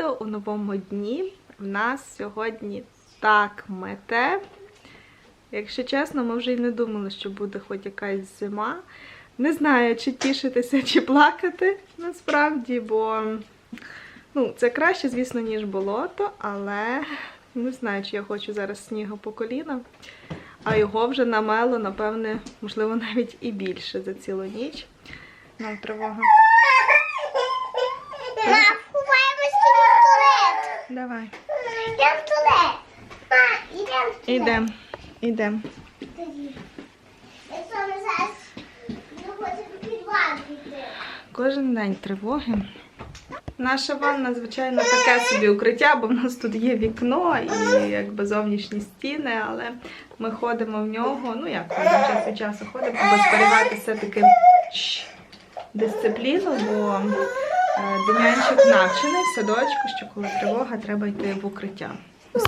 відео, у новому дні. В нас сьогодні так мете. Якщо чесно, ми вже й не думали, що буде хоч якась зима. Не знаю, чи тішитися, чи плакати насправді, бо ну, це краще, звісно, ніж болото, але не знаю, чи я хочу зараз снігу по коліна. А його вже намело, напевне, можливо, навіть і більше за цілу ніч. Нам тривога. Ма, ховаємось в туалет. Давай. Йдемо туалет. Ма, йдемо туалет. Ідем. Ідем. Якщо ми зараз не хочемо в піти. Кожен день тривоги. Наша ванна, звичайно, таке собі укриття, бо в нас тут є вікно і якби зовнішні стіни, але ми ходимо в нього. Ну як ходимо, час від часу ходимо, аби зберігати все-таки дисципліну, бо Дем'янчик навчений в садочку, що коли тривога, треба йти в укриття.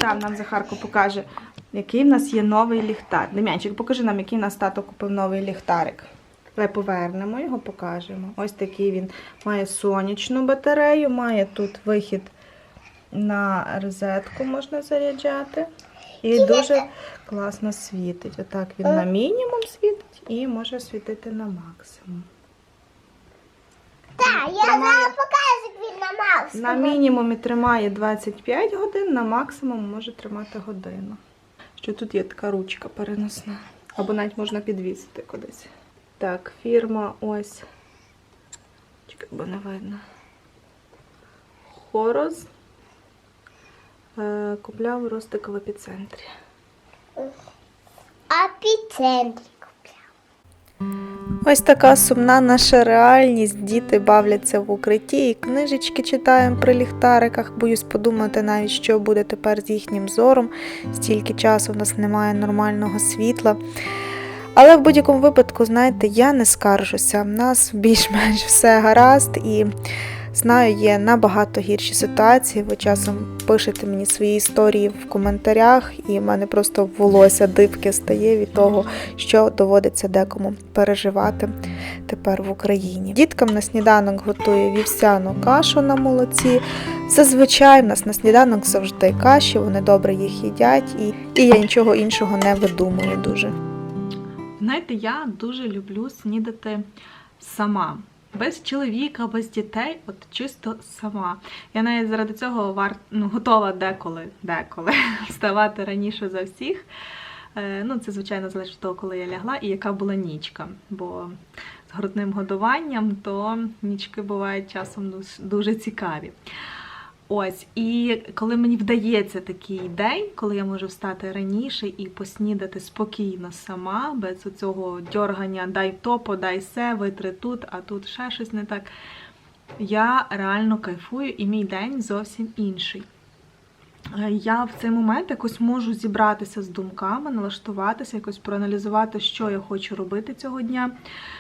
Сам нам Захарко покаже, який в нас є новий ліхтар. Дем'янчик, покажи нам, який в нас тато купив новий ліхтарик. Давай повернемо його, покажемо. Ось такий він має сонячну батарею, має тут вихід на розетку, можна заряджати. І дуже класно світить. Отак він на мінімум світить і може світити на максимум. Так, я зараз На мінімумі тримає 25 годин, на максимум може тримати годину. Що тут є така ручка переносна. Або навіть можна підвісити кудись. Так, фірма ось. Чекай, бо не видно. Хороз. Е, Купляв ростик в епіцентрі. А під центрі Ось така сумна наша реальність. Діти бавляться в укритті і книжечки читаємо при ліхтариках. Боюсь подумати навіть, що буде тепер з їхнім зором. Стільки часу в нас немає нормального світла. Але в будь-якому випадку, знаєте, я не скаржуся. В нас більш-менш все гаразд і знаю, є набагато гірші ситуації. Ви часом пишете мені свої історії в коментарях, і в мене просто волосся дибки стає від того, що доводиться декому переживати тепер в Україні. Діткам на сніданок готує вівсяну кашу на молоці. Зазвичай в нас на сніданок завжди каші, вони добре їх їдять, і, і я нічого іншого не видумую дуже. Знаєте, я дуже люблю снідати сама. Без чоловіка, без дітей, от чисто сама. Я навіть заради цього вар... ну, готова деколи, деколи вставати раніше за всіх. Е, ну, це, звичайно, залежить від того, коли я лягла і яка була нічка. Бо з грудним годуванням, то нічки бувають часом дуже, цікаві. Ось, і коли мені вдається такий день, коли я можу встати раніше і поснідати спокійно сама, без цього дьоргання дай то, подай се, витри тут, а тут ще щось не так. Я реально кайфую, і мій день зовсім інший. Е, Я в цей момент якось можу зібратися з думками, налаштуватися, якось проаналізувати, що я хочу робити цього дня,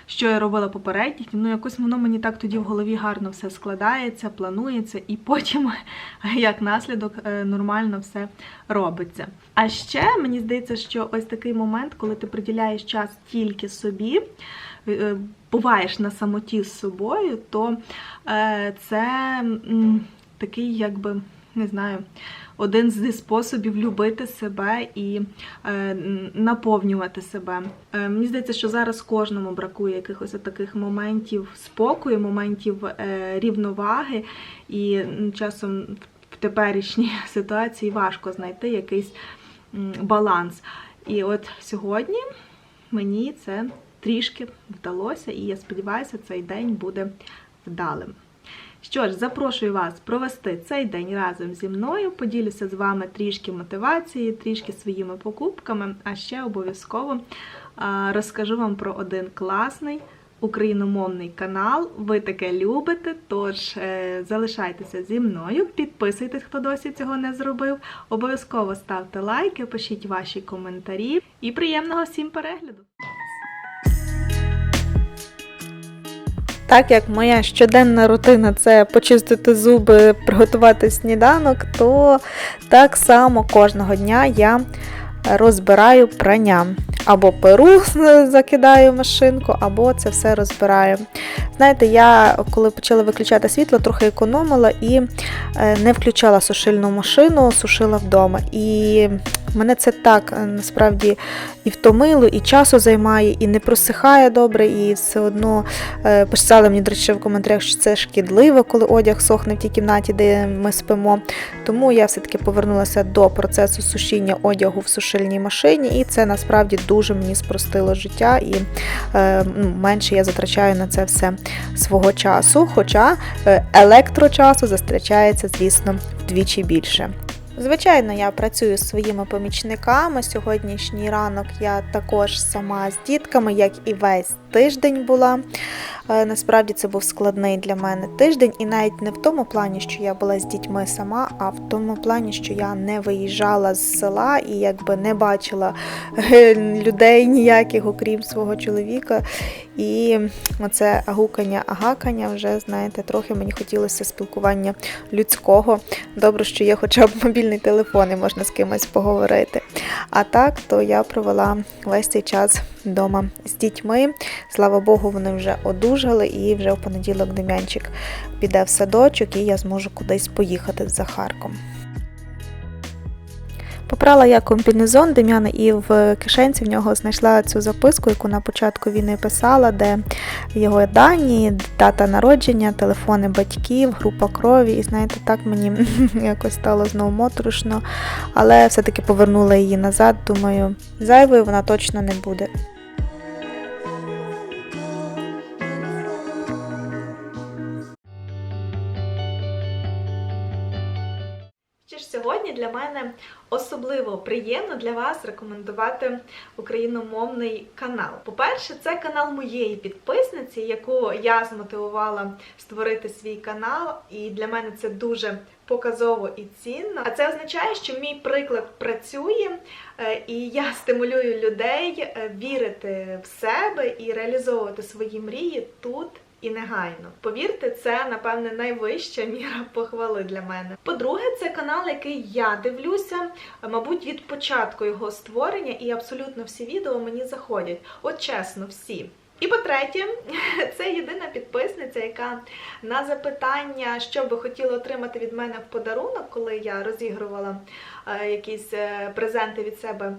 що я робила попередніх. Ну, якось воно мені так тоді в голові гарно все складається, планується, і потім, як наслідок, е, нормально все робиться. А ще мені здається, що ось такий момент, коли ти приділяєш час тільки собі. е, Буваєш на самоті з собою, то це такий, якби, не знаю, один зі способів любити себе і е, наповнювати себе. Е, мені здається, що зараз кожному бракує якихось таких моментів спокою, моментів е, рівноваги, і часом в теперішній ситуації важко знайти якийсь баланс. І от сьогодні мені це трішки вдалося, і я сподіваюся, цей день буде вдалим. Що ж, запрошую вас провести цей день разом зі мною. Поділюся з вами трішки мотивації, трішки своїми покупками, а ще обов'язково розкажу вам про один класний україномовний канал. Ви таке любите, тож е, залишайтеся зі мною, підписуйтесь, хто досі цього не зробив. Обов'язково ставте лайки, пишіть ваші коментарі і приємного всім перегляду! Так як моя щоденна рутина це почистити зуби, приготувати сніданок, то так само кожного дня я розбираю прання. або перу закидаю в машинку, або це все розбираю. Знаєте, я коли почала виключати світло, трохи економила і е, не включала сушильну машину, сушила вдома. І мене це так е, насправді і втомило, і часу займає, і не просихає добре, і все одно е, писали мені, до речі, в коментарях, що це шкідливо, коли одяг сохне в тій кімнаті, де ми спимо. Тому я все-таки повернулася до процесу сушіння одягу в сушильній машині, і це насправді дуже мені спростило життя, і е, ну, менше я затрачаю на це все свого часу. Хоча електрочасу застрачається, звісно, вдвічі більше. Звичайно, я працюю з своїми помічниками. Сьогоднішній ранок я також сама з дітками, як і весь тиждень була. Е, Насправді це був складний для мене тиждень, і навіть не в тому плані, що я була з дітьми сама, а в тому плані, що я не виїжджала з села і якби не бачила е, людей ніяких, окрім свого чоловіка. І оце гукання, агакання вже, знаєте, трохи мені хотілося спілкування людського. Добре, що є хоча б мобільний телефон і можна з кимось поговорити. А так, то я провела весь цей час вдома з дітьми. Слава Богу, вони вже одужали, і вже в понеділок Дем'янчик піде в садочок, і я зможу кудись поїхати з Захарком. Попрала я комбінезон Дем'яна і в кишенці в нього знайшла цю записку, яку на початку війни писала, де його дані, дата народження, телефони батьків, група крові. І знаєте, так мені якось стало знову моторошно, але все-таки повернула її назад. Думаю, зайвою вона точно не буде. Що ж сьогодні для мене особливо приємно для вас рекомендувати україномовний канал. По-перше, це канал моєї підписниці, яку я змотивувала створити свій канал, і для мене це дуже показово і цінно. А це означає, що мій приклад працює, е, і я стимулюю людей е, вірити в себе і реалізовувати свої мрії тут і негайно. Повірте, це напевне найвища міра похвали для мене. По-друге, це канал, який я дивлюся, мабуть, від початку його створення, і абсолютно всі відео мені заходять. От чесно, всі. І по-третє, це єдина підписниця, яка на запитання, що би хотіла отримати від мене в подарунок, коли я розігрувала е, якісь е, презенти від себе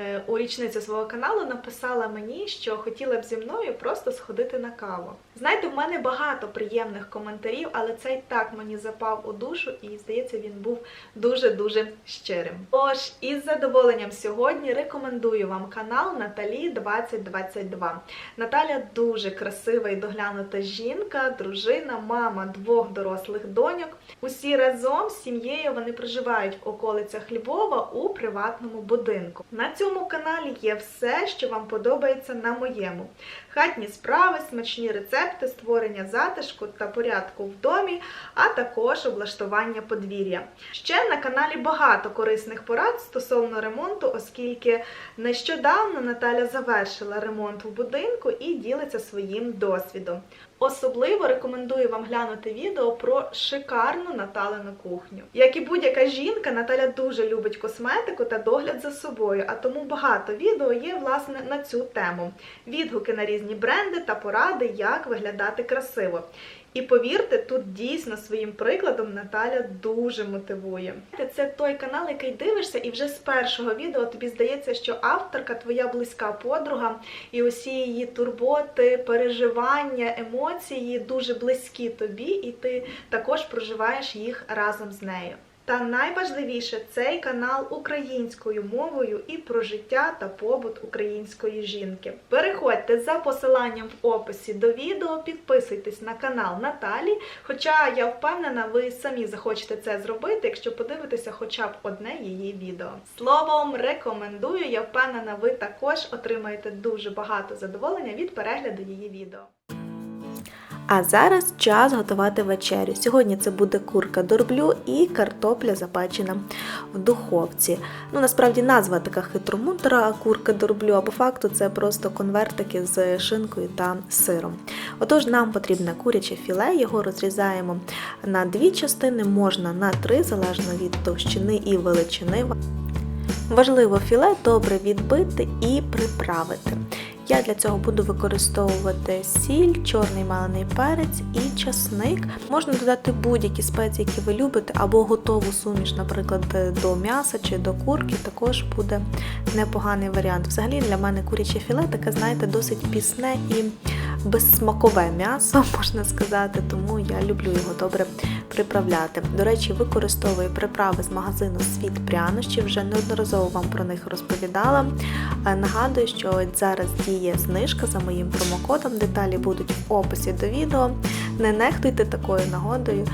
е, у річницю свого каналу, написала мені, що хотіла б зі мною просто сходити на каву. Знаєте, в мене багато приємних коментарів, але цей так мені запав у душу, і здається, він був дуже-дуже щирим. Тож, із задоволенням сьогодні рекомендую вам канал Наталі 2022. Наталя дуже красива і доглянута жінка, дружина, мама двох дорослих доньок. Усі разом з сім'єю вони проживають в околицях Львова у приватному будинку. На цьому каналі є все, що вам подобається на моєму. Хатні справи, смачні рецепти, створення затишку та порядку в домі, а також облаштування подвір'я. Ще на каналі багато корисних порад стосовно ремонту, оскільки нещодавно Наталя завершила ремонт в будинку і ділиться своїм досвідом. Особливо рекомендую вам глянути відео про шикарну Наталину кухню. Як і будь-яка жінка, Наталя дуже любить косметику та догляд за собою, а тому багато відео є власне на цю тему. Відгуки на різні бренди та поради, як виглядати красиво. І повірте, тут дійсно своїм прикладом Наталя дуже мотивує. Це той канал, який дивишся, і вже з першого відео тобі здається, що авторка твоя близька подруга, і усі її турботи, переживання, емоції дуже близькі тобі, і ти також проживаєш їх разом з нею. Та найважливіше цей канал українською мовою і про життя та побут української жінки. Переходьте за посиланням в описі до відео, підписуйтесь на канал Наталі. Хоча я впевнена, ви самі захочете це зробити, якщо подивитеся хоча б одне її відео. Словом, рекомендую, я впевнена, ви також отримаєте дуже багато задоволення від перегляду її відео. А зараз час готувати вечерю. Сьогодні це буде курка дорблю і картопля запечена в духовці. Ну, насправді назва така хитромудра курка дорблю, а по факту це просто конвертики з шинкою та сиром. Отож, нам потрібне куряче філе, його розрізаємо на дві частини, можна на три, залежно від товщини і величини Важливо філе добре відбити і приправити. Я для цього буду використовувати сіль, чорний мелений перець і часник. Можна додати будь-які спеції, які ви любите, або готову суміш, наприклад, до м'яса чи до курки, також буде непоганий варіант. Взагалі для мене куряче філе таке, знаєте, досить пісне і безсмакове м'ясо, можна сказати, тому я люблю його добре приправляти. До речі, використовую приправи з магазину Світ прянощів, вже неодноразово вам про них розповідала. Нагадую, що зараз діє знижка за моїм промокодом. Деталі будуть в описі до відео. Не нехтуйте такою нагодою,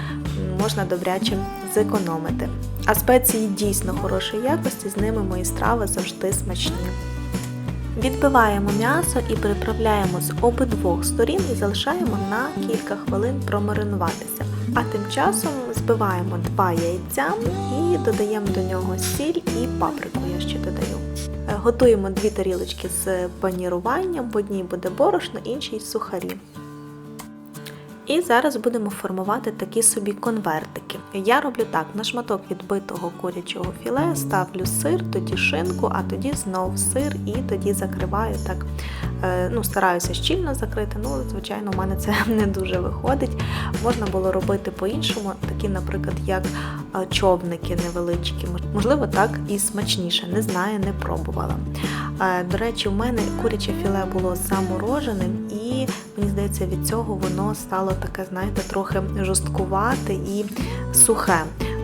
можна добряче зекономити. А спеції дійсно хорошої якості, з ними мої страви завжди смачні. Відбиваємо м'ясо і приправляємо з обидвох сторін і залишаємо на кілька хвилин промаринуватися. А тим часом збиваємо два яйця і додаємо до нього сіль і паприку. Я ще додаю. Е, Готуємо дві тарілочки з паніруванням, в одній буде борошно, іншій сухарі. І зараз будемо формувати такі собі конвертики. Я роблю так: на шматок відбитого курячого філе ставлю сир, тоді шинку, а тоді знов сир і тоді закриваю так. Е, Ну, стараюся щільно закрити, ну, звичайно, у мене це не дуже виходить. Можна було робити по-іншому, такі, наприклад, як е, човники невеличкі. Можливо, так і смачніше. Не знаю, не пробувала. Е, До речі, у мене куряче філе було замороженим, і мені здається, від цього воно стало таке, знаєте, трохи жорсткувате і сухе.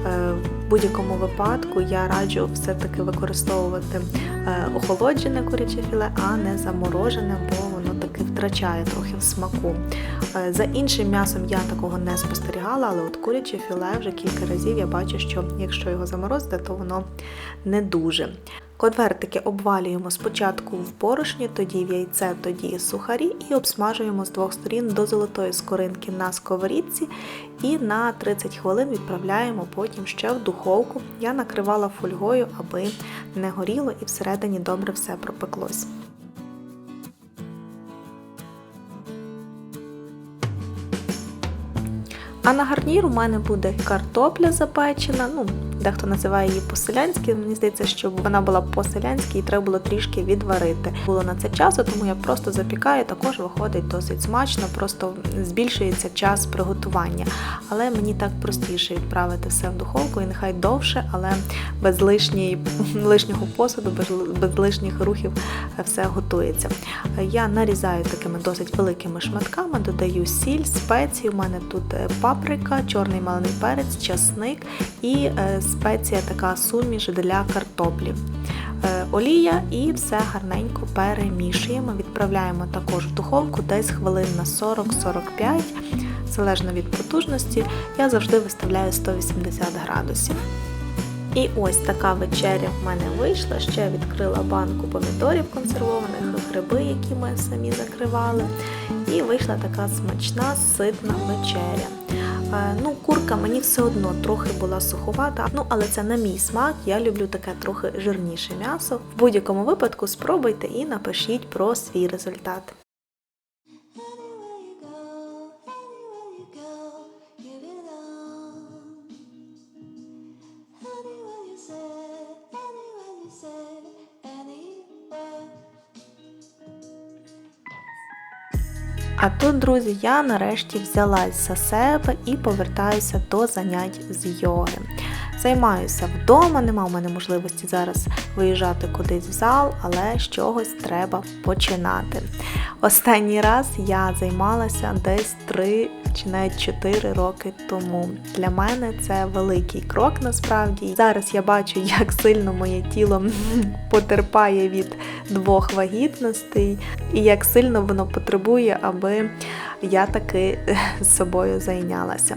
Е, В будь-якому випадку я раджу все-таки використовувати е, охолоджене куряче філе, а не заморожене, бо воно таки втрачає трохи в смаку. Е, За іншим м'ясом я такого не спостерігала, але от куряче філе вже кілька разів я бачу, що якщо його заморозити, то воно не дуже. Конвертики обвалюємо спочатку в борошні, тоді в яйце, тоді сухарі і обсмажуємо з двох сторін до золотої скоринки на сковорідці і на 30 хвилин відправляємо потім ще в духовку. Я накривала фольгою, аби не горіло і всередині добре все пропеклось. А на гарнір у мене буде картопля запечена. Ну, дехто називає її по-селянськи. Мені здається, що вона була по-селянськи і треба було трішки відварити. Було на це часу, тому я просто запікаю. Також виходить досить смачно, просто збільшується час приготування. Але мені так простіше відправити все в духовку і нехай довше, але без лишньої, лишнього посуду, без, без лишніх рухів все готується. Я нарізаю такими досить великими шматками, додаю сіль, спеції. У мене тут е, паприка, чорний мелений перець, часник і е, спеція така суміш для картоплі. Е, Олія і все гарненько перемішуємо. Відправляємо також в духовку десь хвилин на 40-45, залежно від потужності. Я завжди виставляю 180 градусів. І ось така вечеря в мене вийшла. Ще відкрила банку помідорів консервованих, гриби, які ми самі закривали. І вийшла така смачна, ситна вечеря. Е, Ну, курка мені все одно трохи була суховата, ну але це на мій смак. Я люблю таке трохи жирніше м'ясо. В будь-якому випадку спробуйте і напишіть про свій результат. А тут, друзі, я нарешті взялась за себе і повертаюся до занять з йоги. Займаюся вдома, нема в мене можливості зараз виїжджати кудись в зал, але з чогось треба починати. Останній раз я займалася десь 3 чи навіть 4 роки тому. Для мене це великий крок насправді. Зараз я бачу, як сильно моє тіло потерпає від двох вагітностей, і як сильно воно потребує, аби я таки з собою зайнялася.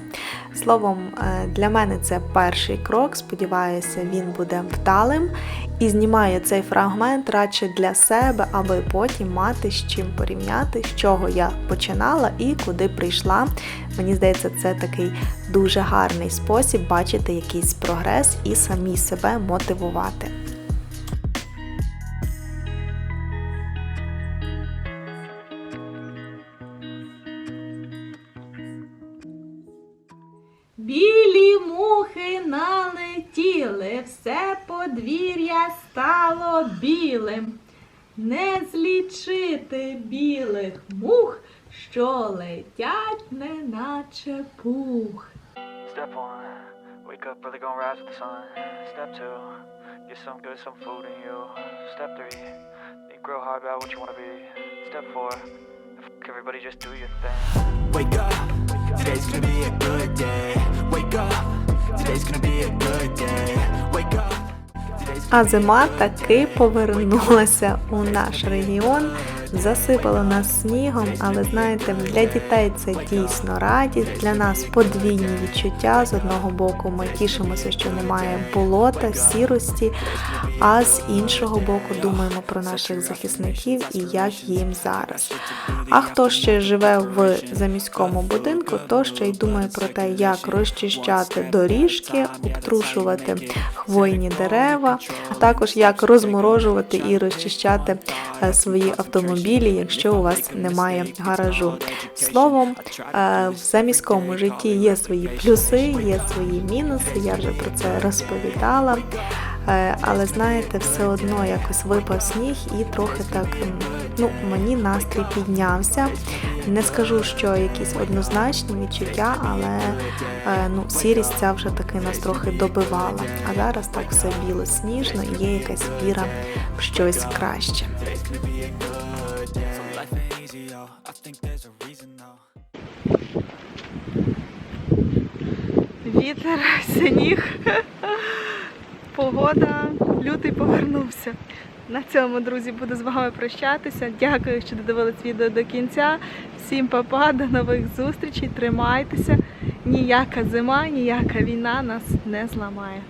Словом, е, для мене це перший крок. Сподіваюся, він буде вдалим. І знімаю цей фрагмент радше для себе, аби потім мати з чим порівняти, з чого я починала і куди прийшла. Мені здається, це такий дуже гарний спосіб бачити якийсь прогрес і самі себе мотивувати. Подвір'я стало білим. Не злічити білих мух, що летять, неначе пух. Step one, wake up early, gonna rise with the sun. Step two, get some good, some food in you. Step three, think real hard about what you wanna be. Step four, f- everybody just do your thing. Wake up, today's gonna be a good day. Wake up, today's gonna be a good day. Wake up. А зима таки повернулася у наш регіон, засипала нас снігом, але знаєте, для дітей це дійсно радість. Для нас подвійні відчуття. З одного боку, ми тішимося, що немає болота, сірості, а з іншого боку, думаємо про наших захисників і як їм зараз. А хто ще живе в заміському будинку, то ще й думає про те, як розчищати доріжки, обтрушувати хвойні дерева, а також як розморожувати і розчищати е, свої автомобілі, якщо у вас немає гаражу. Словом, е, в заміському житті є свої плюси, є свої мінуси. Я вже про це розповідала. Е, Але знаєте, все одно якось випав сніг і трохи так ну, мені настрій піднявся. Не скажу, що якісь однозначні відчуття, але е, ну, сірість ця вже таки нас трохи добивала. А зараз так все біло сніжно і є якась віра в щось краще. Вітер, сніг, погода, лютий повернувся. На цьому, друзі, буду з вами прощатися. Дякую, що додивились відео до кінця. Всім па-па, до нових зустрічей. Тримайтеся. Ніяка зима, ніяка війна нас не зламає.